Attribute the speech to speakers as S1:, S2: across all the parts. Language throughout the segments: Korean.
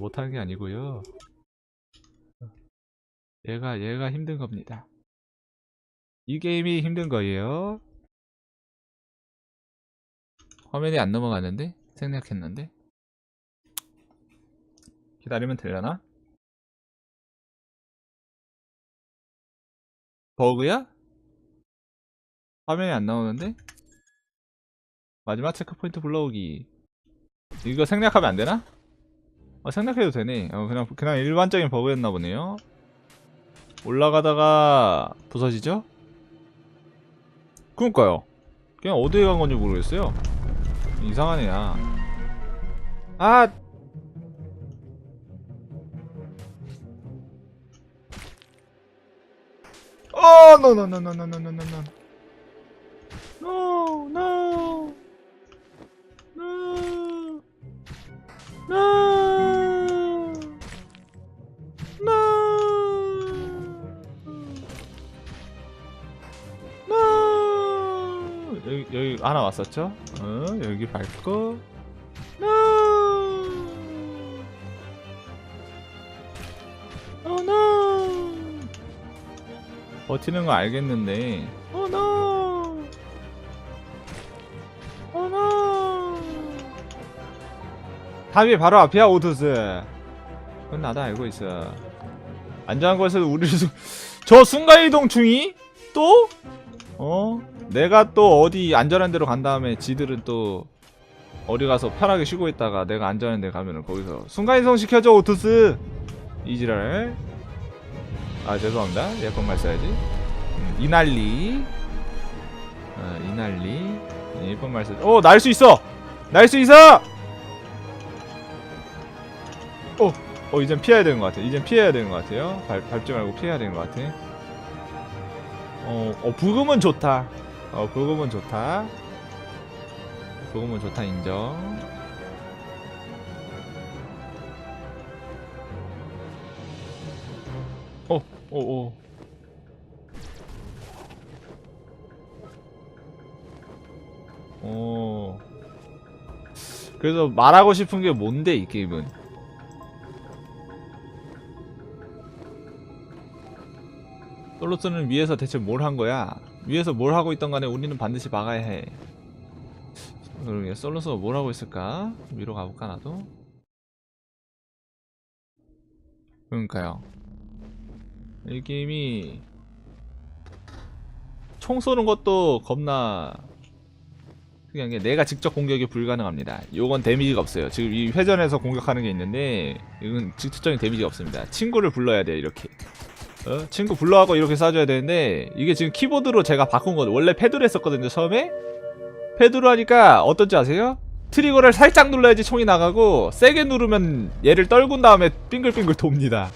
S1: 못하는 게 아니고요. 얘가 얘가 힘든 겁니다. 이 게임이 힘든 거예요. 화면이 안 넘어가는데 생략했는데 기다리면 되려나? 버그야? 화면이 안 나오는데? 마지막 체크포인트 불러오기 이거 생략하면 안 되나? 어, 생략해도 되네 어, 그냥 그냥 일반적인 버그였나 보네요 올라가다가 부서지죠? 그니까요 그냥 어디에 간 건지 모르겠어요 이상하네 야 아! 어, no, no, no, no, no, no, no, no, no. No, no. No. No. 여기, 하나 왔었죠? 어, 여기 밟고. No. Oh no. 버티는 거 알겠는데. Oh no. Oh no. 답이 바로 앞이야 오토스. 그건 나도 알고 있어. 안전한 곳에서 우리를 수... 저 순간이동 중이 또? 어? 내가 또 어디 안전한 데로 간 다음에 지들은 또 어디 가서 편하게 쉬고 있다가 내가 안전한 데 가면은 거기서 순간이동 시켜줘 오토스. 이지랄. 아 죄송합니다. 예쁜 말 써야지. 음, 이날리. 어, 이날리. 네, 예쁜 말 써. 어, 날 수 있어. 날 수 있어. 어, 어 이젠 피해야 되는 것 같아. 이젠 피해야 되는 것 같아요. 밟, 밟지 말고 피해야 되는 것 같아. 어, 어 부금은 좋다. 어, 부금은 좋다. 부금은 좋다 인정. 어, 어, 어. 어. 그래서 말하고 싶은 게 뭔데 이 게임은? 솔로스는 위에서 대체 뭘 한 거야? 위에서 뭘 하고 있던 간에 우리는 반드시 막아야 해. 그러게 솔로스가 뭘 하고 있을까? 위로 가볼까 나도? 그러니까요. 이 게임이 총 쏘는 것도 겁나 특이한 게 내가 직접 공격이 불가능합니다. 요건 데미지가 없어요. 지금 이 회전에서 공격하는 게 있는데 이건 직접적인 데미지가 없습니다. 친구를 불러야 돼요 이렇게. 어? 친구 불러하고 이렇게 쏴줘야 되는데 이게 지금 키보드로 제가 바꾼 거든 원래 패드로 했었거든요 처음에. 패드로 하니까 어떤지 아세요? 트리거를 살짝 눌러야지 총이 나가고 세게 누르면 얘를 떨군 다음에 빙글빙글 돕니다.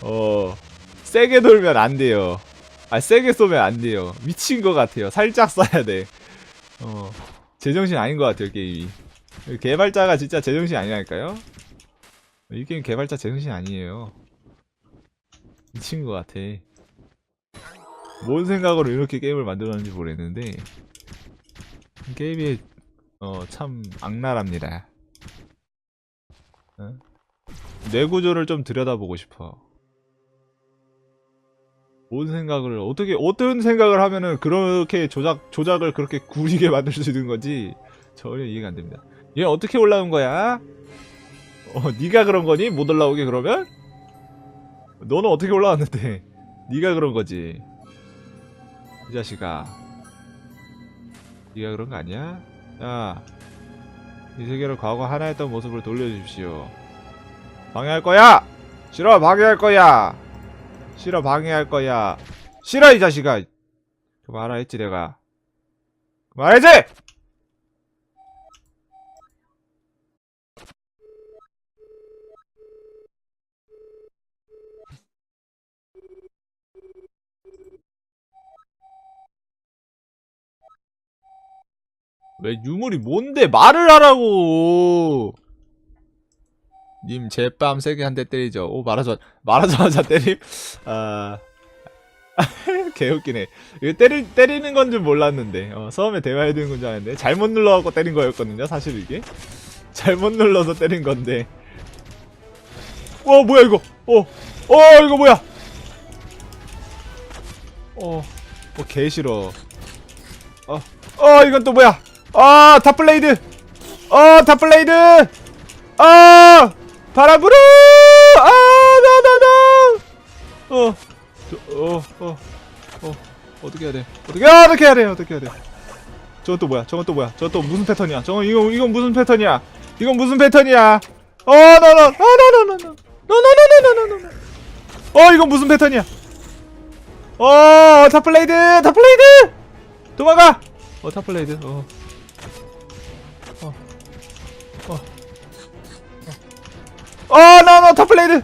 S1: 어 세게 돌면 안 돼요. 아 세게 쏘면 안 돼요. 미친 것 같아요. 살짝 쏴야 돼 어 제정신 아닌 것 같아요 게임이. 개발자가 진짜 제정신 아니라니까요. 이 게임 개발자 제정신 아니에요 미친 것 같아. 뭔 생각으로 이렇게 게임을 만들었는지 모르겠는데 게임이 어, 참 악랄합니다. 어? 뇌 구조를 좀 들여다보고 싶어. 뭔 생각을 어떻게 어떤 생각을 하면은 그렇게 조작 조작을 그렇게 구리게 만들 수 있는 건지 전혀 이해가 안 됩니다. 얘 어떻게 올라온 거야? 어, 네가 그런 거니? 못 올라오게 그러면? 너는 어떻게 올라왔는데? 네가 그런 거지. 이 자식아. 네가 그런 거 아니야? 야, 이 세계를 과거 하나였던 모습을 돌려주십시오. 방해할 거야! 싫어, 방해할 거야! 싫어, 방해할 거야. 싫어, 이 자식아! 그만하라 했지, 내가. 그만하지! 왜 유물이 뭔데 말을 하라고? 님 제뺨 세게 한 대 때리죠. 오 말하자 말하자마자 때림? 아 개웃기네. 이거 때리, 때리는 건 줄 몰랐는데. 어, 처음에 대화해야 되는 건 줄 알았는데 잘못 눌러갖고 때린 거였거든요 사실 이게. 잘못 눌러서 때린 건데. 어 뭐야 이거? 어, 어 이거 뭐야? 어, 어 개싫어. 어, 어 이건 또 뭐야 아 탑블레이드 어 탑블레이드 아 바람 불어 아 나 나 나 어어어 어, 어떻게 해야 돼 어떻게 아, 어떻게 해야 돼 어떻게 해야 돼 저건 또 뭐야 저건 또 뭐야 저건 또 무슨 패턴이야 저건 이건 이건 무슨 패턴이야 이건 무슨 패턴이야 어너너너너너너너너너너너너너너너 어 이건 무슨 패턴이야 어 탑블레이드 탑블레이드 도망가 어 탑블레이드 어 어, 어, 너너 탑블레이드.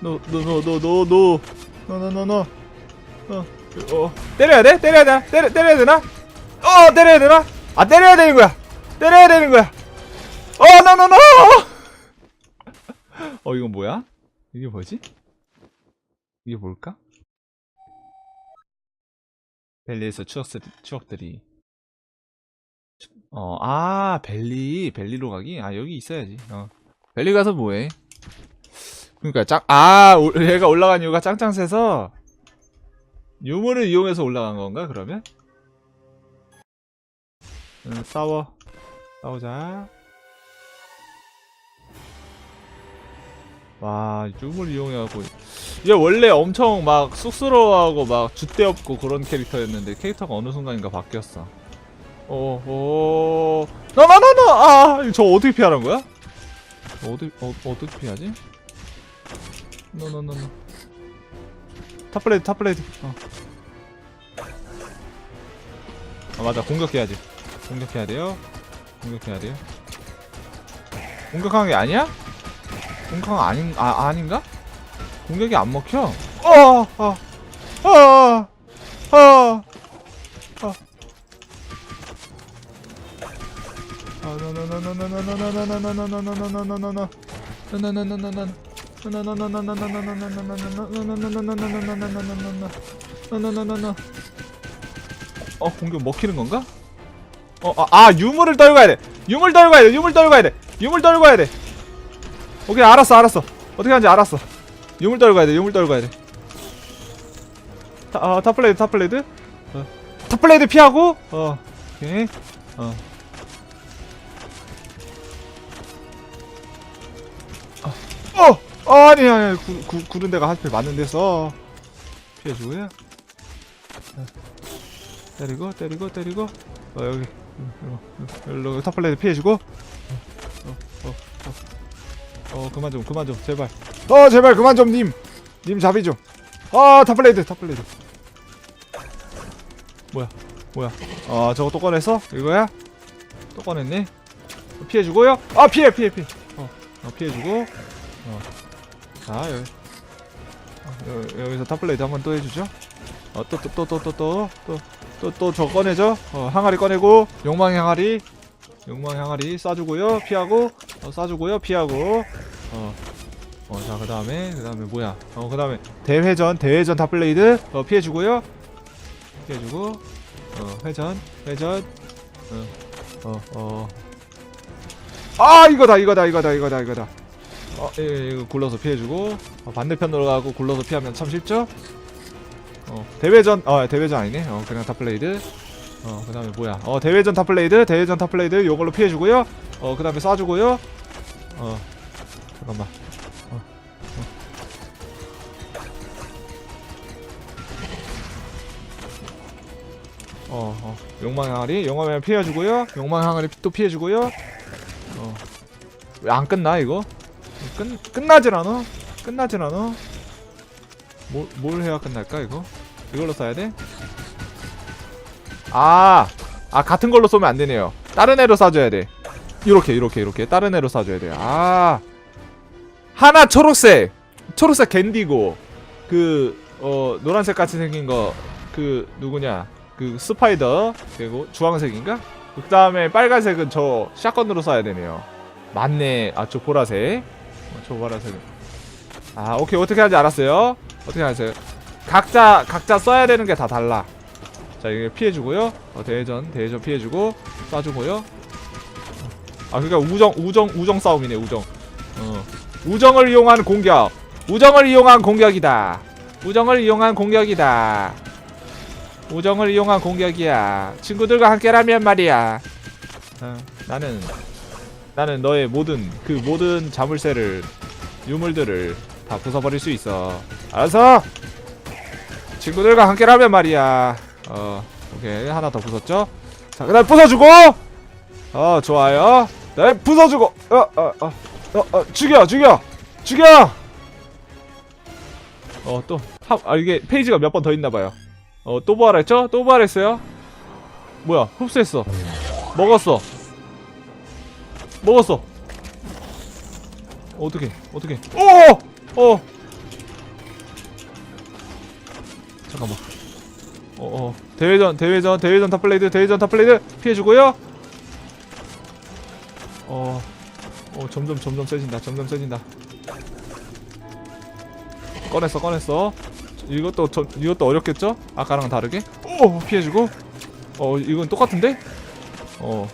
S1: 노노노노노노노노노노노노 어, 어, 때려야 돼? 때려야 돼? 때려 때려야 되나? 어, 때려야 되나? 아, 때려야 되는 거야. 때려야 되는 거야. 어, 노노노. 어, 이건 뭐야? 이게 뭐지? 이게 뭘까? 벨리에서 추억들, 추억들이. 어, 아, 벨리, 벨리로 가기? 아, 여기 있어야지. 어. 벨리 가서 뭐해? 그러니까 짱, 아, 올- 얘가 올라간 이유가 짱짱 세서 유물을 이용해서 올라간 건가, 그러면? 응, 싸워. 싸우자. 와, 유물 이용해갖고. 얘 원래 엄청 막 쑥스러워하고 막 줏대 없고 그런 캐릭터였는데 캐릭터가 어느 순간인가 바뀌었어. 어, 어, 나나나나, 아, 저 어떻게 피하는 거야? 어디, 어, 어떻게 피하지? 노노노노. 탑블레이드, 탑블레이드. 어. 아 맞아, 공격해야지. 공격해야 돼요. 공격해야 돼요. 공격하는 게 아니야? 공격한 거 아닌, 아, 아닌가? 공격이 안 먹혀. 어, 어, 어, 어, 어. 어 공격 먹히는 건가? 어아 아, 유물을 떨고 가야 돼. 유물 떨고 가야 돼. 유물 떨고 가야 돼. 유물 떨고 가야 돼. 오케이 알았어 알았어. 어떻게 하는지 알았어. 유물 떨고 가야 돼. 유물 떨고 가야 돼. 타, 어, 탑플레이드 탑플레이드? 어. 탑플레이드 피하고 어 오케이. 어 어! 어 아니 아니 구, 구, 구른 데가 하필 맞는 데서. 피해주고요. 어. 때리고 때리고 때리고. 어 여기. 일로 탑플레이드 피해주고. 어, 어, 어, 어, 어 그만 좀 그만 좀 제발. 어 제발 그만 좀 님 님 잡이 좀 아 탑플레이드 탑플레이드. 뭐야 뭐야. 아 저거 또 꺼냈어 이거야? 또 꺼냈네. 피해주고요. 아 피해 피해 피해. 어, 어 피해주고 어. 자 여기 어, 여, 여기서 탑플레이드 한번 또 해주죠. 어또또또 또 또 또 또 또 또 저 꺼내죠. 어 항아리 꺼내고 욕망의 항아리 욕망의 항아리 쏴주고요 피하고 어 쏴주고요 피하고. 어 어 자 그 다음에 그 다음에 뭐야? 어 그 다음에 대회전 대회전 탑플레이드 어 피해주고요. 피해주고 어 회전 회전. 어어어. 아 이거다 이거다 이거다 이거다 이거다 어, 예, 예, 이거 굴러서 피해주고 어, 반대편으로 가고 굴러서 피하면 참 쉽죠? 어, 대회전, 어, 대회전 아니네. 어, 그냥 탑플레이드. 어, 그 다음에 뭐야? 어, 대회전 탑플레이드, 대회전 탑플레이드. 요걸로 피해주고요. 어, 그 다음에 쏴주고요. 어, 잠깐만. 어, 어, 어, 욕망의 항아리, 욕망의 항아리 피해주고요. 욕망의 항아리 또 피해주고요. 어, 왜 안 끝나 이거? 끝 끝나질 않아? 끝나질 않아? 뭘, 뭘 해야 끝날까 이거? 이걸로 써야 돼? 아, 아 같은 걸로 쏘면 안 되네요. 다른 애로 쏴줘야 돼. 이렇게 이렇게 이렇게 다른 애로 쏴줘야 돼. 아, 하나 초록색, 초록색 겐디고 그 어 노란색 같이 생긴 거 그 누구냐? 그 스파이더 그리고 주황색인가? 그 다음에 빨간색은 저 샷건으로 쏴야 되네요. 맞네. 아 저 보라색. 보라색. 아 오케이 어떻게 하는지 알았어요. 어떻게 하세요? 각자 각자 써야 되는 게 다 달라. 자 이게 피해주고요. 어, 대회전 대회전 피해주고 쏴주고요. 아 그러니까 우정 우정 우정 싸움이네 우정 어 우정을 이용한 공격 우정을 이용한 공격이다 우정을 이용한 공격이다 우정을 이용한 공격이야 친구들과 함께라면 말이야 어, 나는 나는 너의 모든 그 모든 자물쇠를 유물들을 다 부숴버릴 수 있어. 알았어? 친구들과 함께라면 말이야. 어 오케이. 하나 더 부쉈죠? 자 그다음 부숴주고! 어 좋아요. 네 부숴주고! 어 어 어 어 어, 어, 죽여 죽여! 죽여! 어또아 이게 페이지가 몇 번 더 있나봐요. 어 또 부활했죠? 또 부활했어요? 뭐야 흡수했어. 먹었어 먹었어. 어떻게 어떻게 오어. 잠깐만. 어 어. 대회전 대회전 대회전 탑블레이드 대회전 탑블레이드 피해주고요. 어, 어 점점 점점 세진다 점점 세진다. 꺼냈어 꺼냈어. 이것도 저, 이것도 어렵겠죠? 아까랑 다르게? 오 피해주고. 어 이건 똑같은데? 어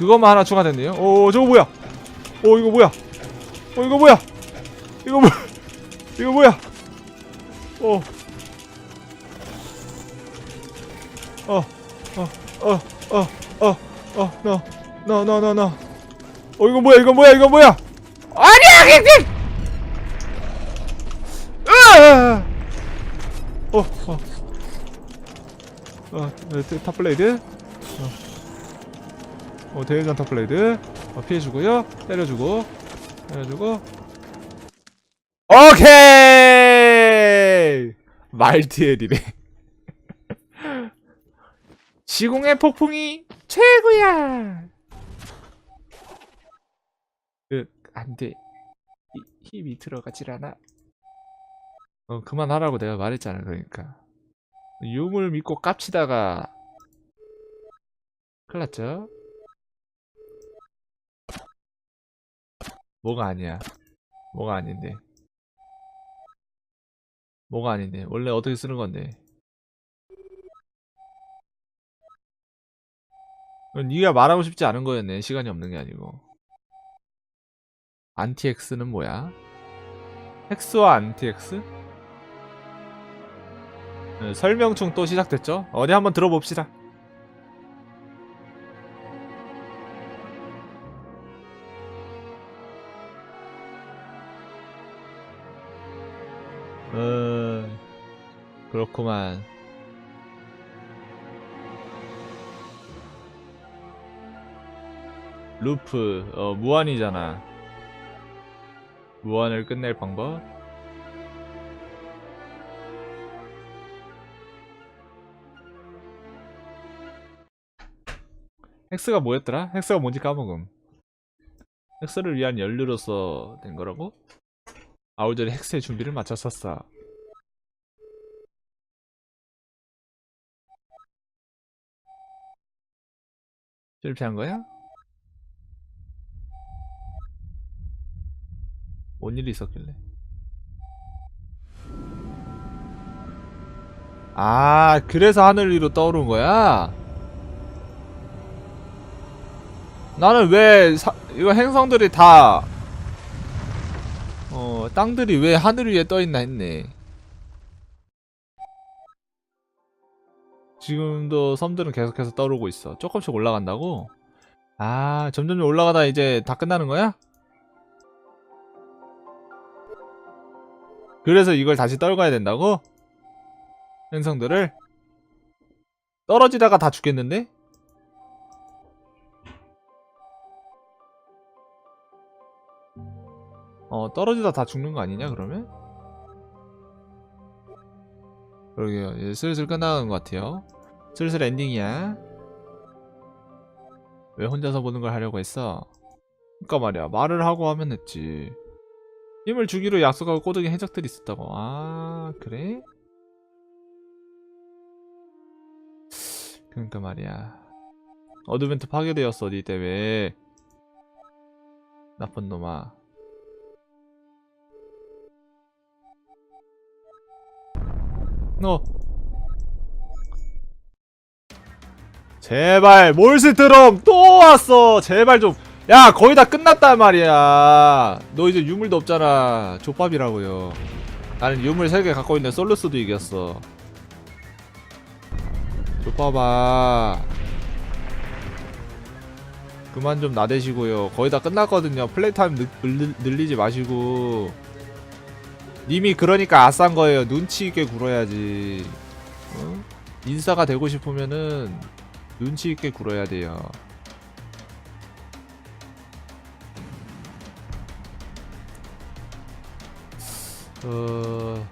S1: 그것만 하나 추가됐네요 오 저거 뭐야 오 이거 뭐야 어 이거 뭐야 이거 뭐야 이거 뭐야 어 어, 어, 어, 어, 어, 어, no, no, no, no. 어, 이거 뭐야, 이거 뭐야, 이거 뭐야? 아니야! 으아! 어, 어, 어, 네, 탑블레이드. 어, 어 대회전 탑블레이드. 어, 피해주고요. 때려주고, 때려주고. 오케이! 말티엘이네. 시공의 폭풍이 최고야. 그 안돼. 힘이 들어가질 않아. 어 그만하라고 내가 말했잖아. 그러니까 유물 믿고 깝치다가 큰일 났죠. 뭐가 아니야. 뭐가 아닌데. 뭐가 아닌데. 원래 어떻게 쓰는 건데. 네가 말하고 싶지 않은 거였네. 시간이 없는 게 아니고. 안티엑스는 뭐야? 헥스와 안티엑스? 네, 설명충 또 시작됐죠? 어디 한번 들어봅시다. 그렇구만. 루프 어 무한이잖아 무한을 끝낼 방법 헥스가 뭐였더라? 헥스가 뭔지 까먹음 헥스를 위한 연료로서 된 거라고? 아울절이 헥스의 준비를 마쳤었어 실패한 거야? 뭔 일이 있었길래 아 그래서 하늘 위로 떠오른 거야? 나는 왜 사, 이거 행성들이 다 어, 땅들이 왜 하늘 위에 떠 있나 했네. 지금도 섬들은 계속해서 떠오르고 있어. 조금씩 올라간다고? 아, 점점 올라가다 이제 다 끝나는 거야? 그래서 이걸 다시 떨궈야 된다고? 행성들을? 떨어지다가 다 죽겠는데? 어 떨어지다 다 죽는 거 아니냐 그러면? 그러게요 이제 슬슬 끝나가는 것 같아요 슬슬 엔딩이야. 왜 혼자서 보는 걸 하려고 했어? 그니까 말이야. 말을 하고 하면 했지. 힘을 주기로 약속하고 꼬드긴 해적들이 있었다고. 아 그래? 그러니까 말이야. 어드벤트 파괴되었어 니 때문에. 나쁜 놈아. 너 제발 몰스트롬 또 왔어. 제발 좀. 야 거의 다 끝났단 말이야. 너 이제 유물도 없잖아. 족밥이라고요. 나는 유물 3개 갖고 있는데 솔루스도 이겼어. 족밥아. 그만 좀 나대시고요. 거의 다 끝났거든요. 플레이타임 늘리지 마시고. 님이 그러니까 아싼 거예요. 눈치 있게 굴어야지. 어? 인싸가 되고 싶으면은 눈치 있게 굴어야 돼요 어...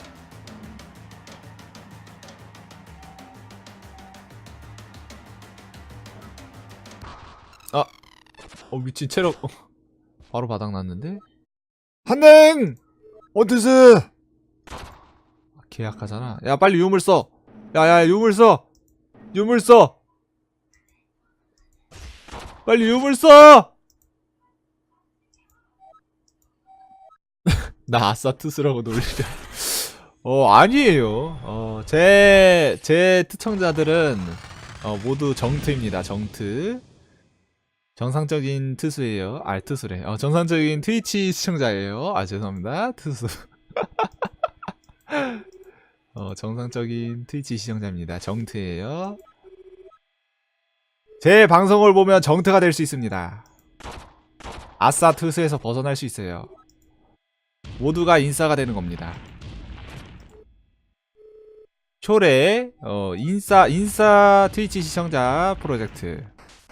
S1: 아, 어 미친 체력 어, 바로 바닥 났는데? 한냉! 원투스! 아, 계약하잖아. 야 빨리 유물 써. 야야 유물 써. 유물 써. 빨리 유물 써. 나 아사투스라고 놀리려. 어 아니에요. 어제제 제 특청자들은 어, 모두 정트입니다. 정트. 정상적인 트수예요. 아 트수래. 어, 정상적인 트위치 시청자예요. 아 죄송합니다. 트수. 어 정상적인 트위치 시청자입니다. 정트예요. 제 방송을 보면 정트가 될 수 있습니다. 아싸 트수에서 벗어날 수 있어요. 모두가 인싸가 되는 겁니다. 초래 어 인싸 인싸 트위치 시청자 프로젝트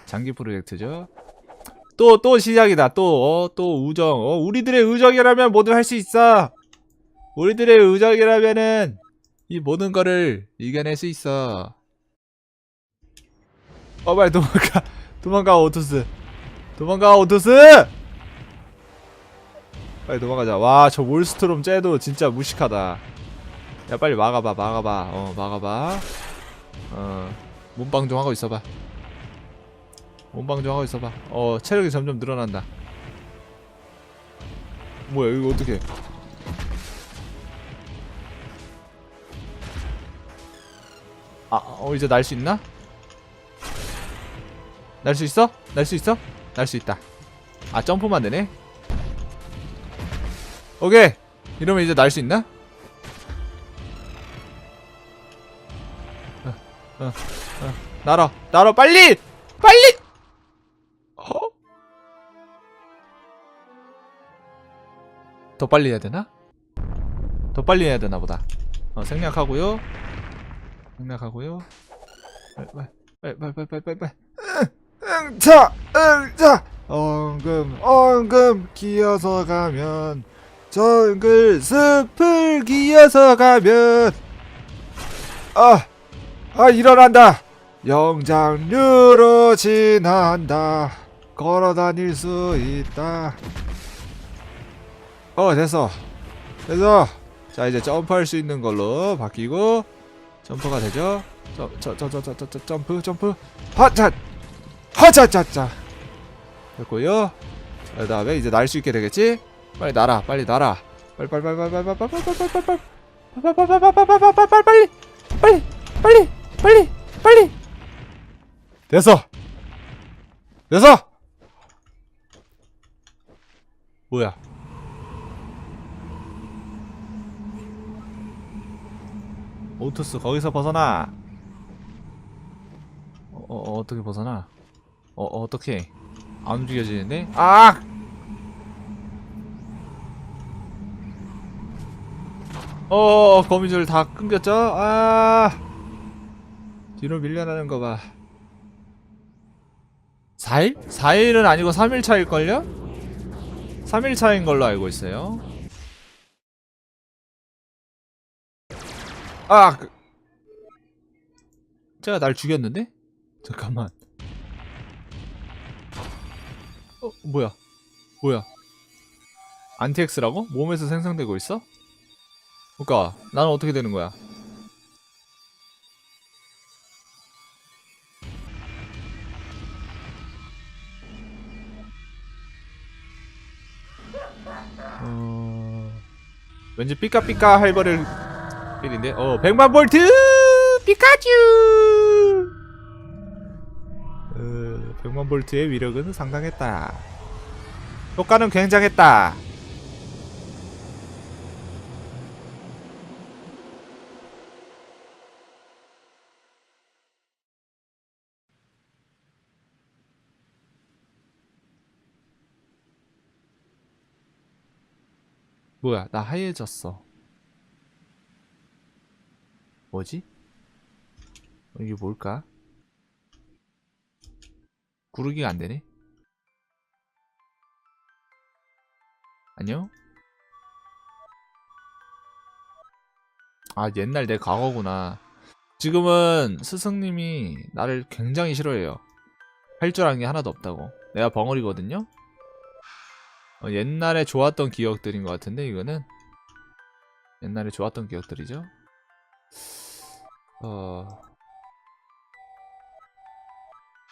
S1: 장기 프로젝트죠. 또또 시작이다. 또 어, 또 우정. 어, 우리들의 의정이라면 뭐든 할수 있어. 우리들의 의정이라면은 이 모든 거를 이겨낼 수 있어. 어 빨리 도망가. 도망가 오토스. 도망가 오토스. 빨리 도망가자. 와, 저 몰스트롬 쟤도 진짜 무식하다. 야, 빨리 막아봐, 막아봐. 어, 막아봐. 어, 좀 하고 있어봐. 좀 하고 있어봐. 어, 체력이 점점 늘어난다. 뭐야, 이거 어떻게? 아, 어, 이제 날 수 있나? 날 수 있어? 날 수 있어? 날 수 있다. 아, 점프만 되네? 오케이 이러면 이제 날 수 있나? 어, 어, 어. 날아 날아 빨리 빨리 어? 더 빨리 해야 되나? 더 빨리 해야 되나 보다 어, 생략하고요 생략하고요 빨리 응자 응자. 엉금 엉금 기어서 가면 정글 숲을 기어서 가면. 아, 아 일어난다. 영장류로 지난다. 걸어 다닐 수 있다. 어 됐어. 됐어. 자 이제 점프할 수 있는 걸로 바뀌고 점프가 되죠? 저저저저저 점프 점프. 하차 하차차차 됐고요 그 다음에 이제 날 수 있게 되겠지 빨리 날아 빨리 날아 빨리 빨리 빨리 빨리 빨리 빨리 빨리 빨리 빨리 빨리 빨리 빨리 빨리 빨리 빨리 빨리 빨리 됐어 됐어 뭐야 오투스 거기서 벗어나 어, 어 어떻게 벗어나 어 어떻게 안 움직여지는데 아 어, 거미줄 다 끊겼죠? 아, 뒤로 밀려나는 거 봐. 4일? 4일은 아니고 3일 차일걸요? 3일 차인 걸로 알고 있어요. 아, 그... 제가 날 죽였는데? 잠깐만. 어, 뭐야? 뭐야? 안티엑스라고? 몸에서 생성되고 있어? 그니까 나는 어떻게 되는 거야? 어... 왠지 삐까삐까 할버릴 필인데 어 100만 볼트 피카츄 어, 100만 볼트의 위력은 상당했다 효과는 굉장했다. 뭐야, 나 하얘졌어. 뭐지? 어, 이게 뭘까? 구르기가 안 되네. 안녕? 아, 옛날 내 과거구나. 지금은 스승님이 나를 굉장히 싫어해요. 할 줄 아는 게 하나도 없다고. 내가 벙어리거든요? 어, 옛날에 좋았던 기억들인 것 같은데, 이거는? 옛날에 좋았던 기억들이죠? 어.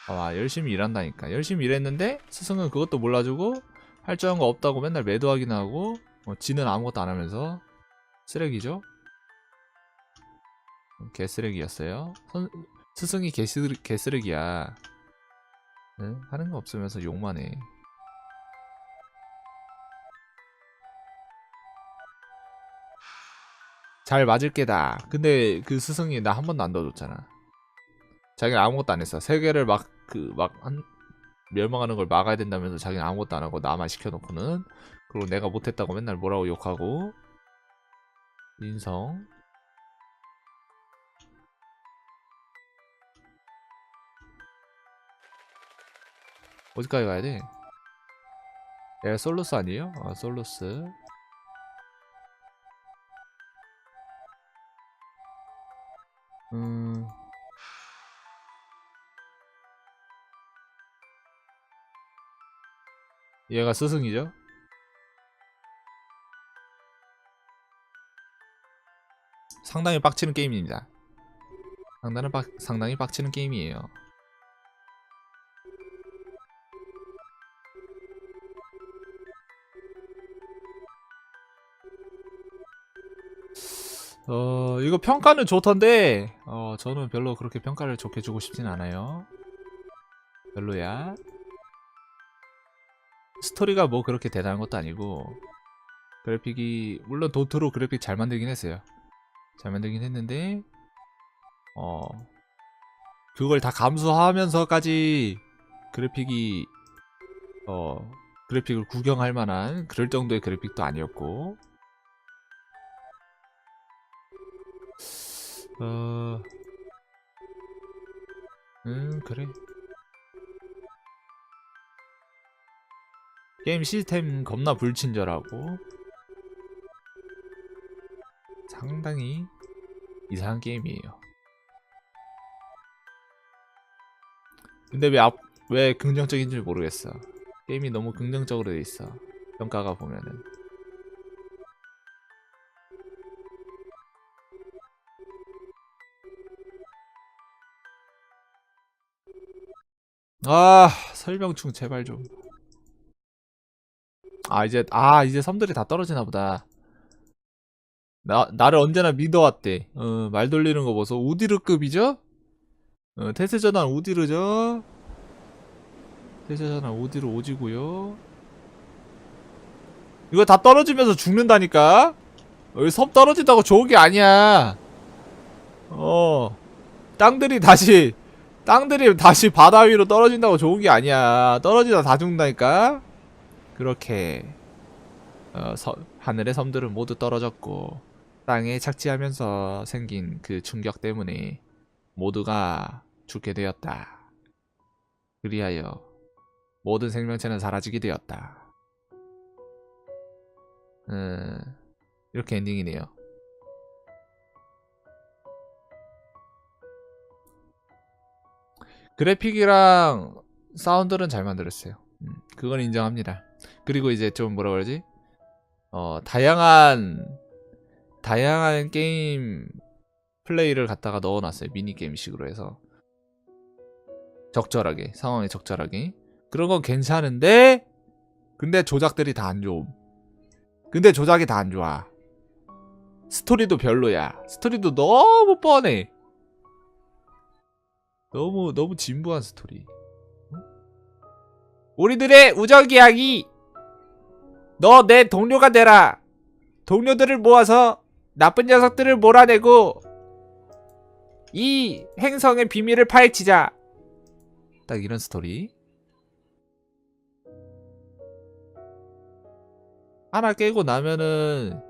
S1: 아, 열심히 일한다니까. 열심히 일했는데, 스승은 그것도 몰라주고, 할줄 아는 거 없다고 맨날 매도하기나 하고, 어, 지는 아무것도 안 하면서, 쓰레기죠? 개쓰레기였어요. 선, 스승이 개쓰, 개쓰레기야. 응? 하는 거 없으면서 욕만 해. 잘 맞을 게다. 근데 그 스승이 나 한 번도 안 넣어줬잖아. 자기는 아무것도 안 했어. 세계를 막 그 막 한 멸망하는 걸 막아야 된다면서 자기는 아무것도 안 하고 나만 시켜놓고는 그리고 내가 못했다고 맨날 뭐라고 욕하고 인성 어디까지 가야 돼? 얘가 솔루스 아니에요? 아 솔루스 음 얘가 스승이죠? 상당히 빡치는 게임입니다. 상당히 빡 상당히 빡치는 게임이에요. 어 이거 평가는 좋던데 어 저는 별로 그렇게 평가를 좋게 주고 싶진 않아요. 별로야. 스토리가 뭐 그렇게 대단한 것도 아니고 그래픽이 물론 도트로 그래픽 잘 만들긴 했어요. 잘 만들긴 했는데 어 그걸 다 감수하면서까지 그래픽이 어 그래픽을 구경할 만한 그럴 정도의 그래픽도 아니었고 어... 음 그래 게임 시스템 겁나 불친절하고 상당히 이상한 게임이에요. 근데 왜, 앞, 왜 긍정적인지 모르겠어. 게임이 너무 긍정적으로 돼 있어. 평가가 보면은. 아, 설명충 제발 좀. 아, 이제, 아, 이제 섬들이 다 떨어지나 보다. 나, 나를 언제나 믿어왔대. 어, 말 돌리는 거 보소. 우디르급이죠? 어, 태세전환 우디르죠? 태세전환 우디르 오지고요 이거 다 떨어지면서 죽는다니까? 여기 섬 떨어진다고 좋은 게 아니야. 어. 땅들이 다시, 땅들이 다시 바다 위로 떨어진다고 좋은 게 아니야. 떨어지다 다 죽는다니까? 그렇게, 어, 서, 하늘의 섬들은 모두 떨어졌고, 땅에 착지하면서 생긴 그 충격 때문에 모두가 죽게 되었다. 그리하여 모든 생명체는 사라지게 되었다. 음, 이렇게 엔딩이네요. 그래픽이랑 사운드는 잘 만들었어요. 음, 그건 인정합니다. 그리고 이제 좀 뭐라 그러지? 어, 다양한 다양한 게임 플레이를 갖다가 넣어놨어요. 미니게임식으로 해서. 적절하게, 상황에 적절하게. 그런 건 괜찮은데, 근데 조작들이 다 안 좋음. 근데 조작이 다 안 좋아. 스토리도 별로야. 스토리도 너무 뻔해. 너무, 너무 진부한 스토리. 응? 우리들의 우정 이야기! 너 내 동료가 되라. 동료들을 모아서 나쁜 녀석들을 몰아내고 이 행성의 비밀을 파헤치자. 딱 이런 스토리. 하나 깨고 나면은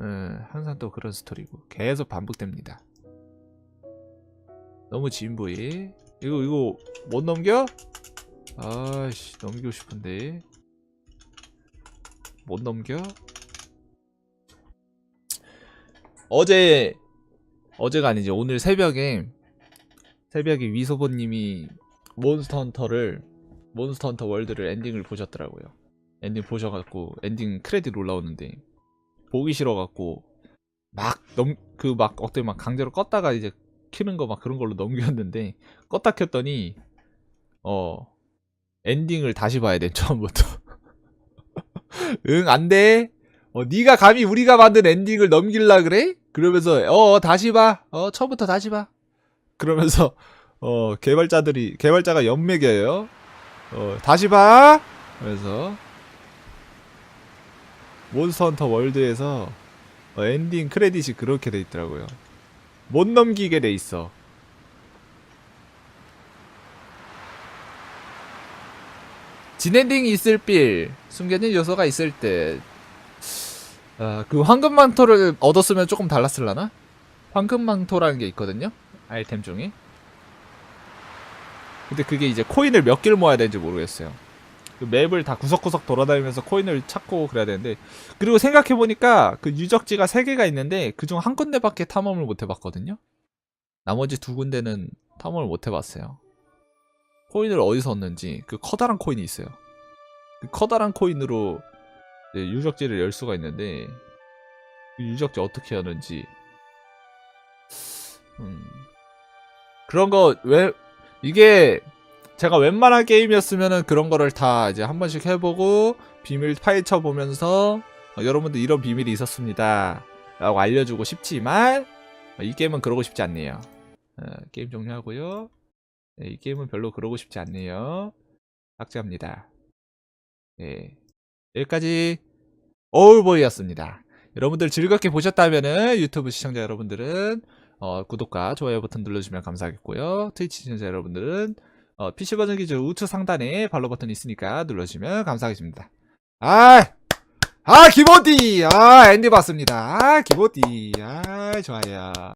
S1: 예, 항상 또 그런 스토리고 계속 반복됩니다. 너무 진부해. 이거 이거 못 넘겨? 아씨 넘기고 싶은데 못 넘겨? 어제 어제가 아니지 오늘 새벽에 새벽에 위소보님이 몬스터 헌터를 몬스터 헌터 월드를 엔딩을 보셨더라고요. 엔딩 보셔갖고 엔딩 크레딧 올라오는데 보기 싫어갖고 막 넘 그 막 어때 막 강제로 껐다가 이제 키는 거 막 그런 걸로 넘겼는데 껐다 켰더니 어 엔딩을 다시 봐야 돼 처음부터 응 안 돼. 어 네가 감히 우리가 만든 엔딩을 넘길라 그래? 그러면서 어 다시 봐 어 처음부터 다시 봐. 그러면서 어 개발자들이 개발자가 연맥여요. 어 다시 봐. 그래서 몬스터 헌터 월드에서 어, 엔딩 크레딧이 그렇게 돼 있더라고요. 못 넘기게 돼 있어 진엔딩이 있을 빌 숨겨진 요소가 있을 듯 아, 그 황금 망토를 얻었으면 조금 달랐을라나? 황금 망토라는 게 있거든요 아이템 중에. 근데 그게 이제 코인을 몇 개를 모아야 되는지 모르겠어요. 그 맵을 다 구석구석 돌아다니면서 코인을 찾고 그래야 되는데 그리고 생각해 보니까 그 유적지가 3개가 있는데 그중 한 군데밖에 탐험을 못 해봤거든요. 나머지 두 군데는 탐험을 못 해봤어요 코인을 어디서 얻는지 그 커다란 코인이 있어요. 그 커다란 코인으로 유적지를 열 수가 있는데 그 유적지 어떻게 하는지. 음. 그런 거 왜 이게 제가 웬만한 게임이었으면은 그런 거를 다 이제 한 번씩 해보고 비밀 파헤쳐 보면서 어, 여러분들 이런 비밀이 있었습니다. 라고 알려주고 싶지만 어, 이 게임은 그러고 싶지 않네요. 어, 게임 종료하고요 네, 이 게임은 별로 그러고 싶지 않네요 삭제합니다 네. 여기까지 어울보이였습니다 여러분들 즐겁게 보셨다면은 유튜브 시청자 여러분들은 어, 구독과 좋아요 버튼 눌러주시면 감사하겠고요 트위치 시청자 여러분들은 어, PC 버전 기준 우측 상단에 발로 버튼 있으니까 눌러주시면 감사하겠습니다. 아, 아 기본디, 아 앤디 봤습니다. 아 기본디, 아 좋아요.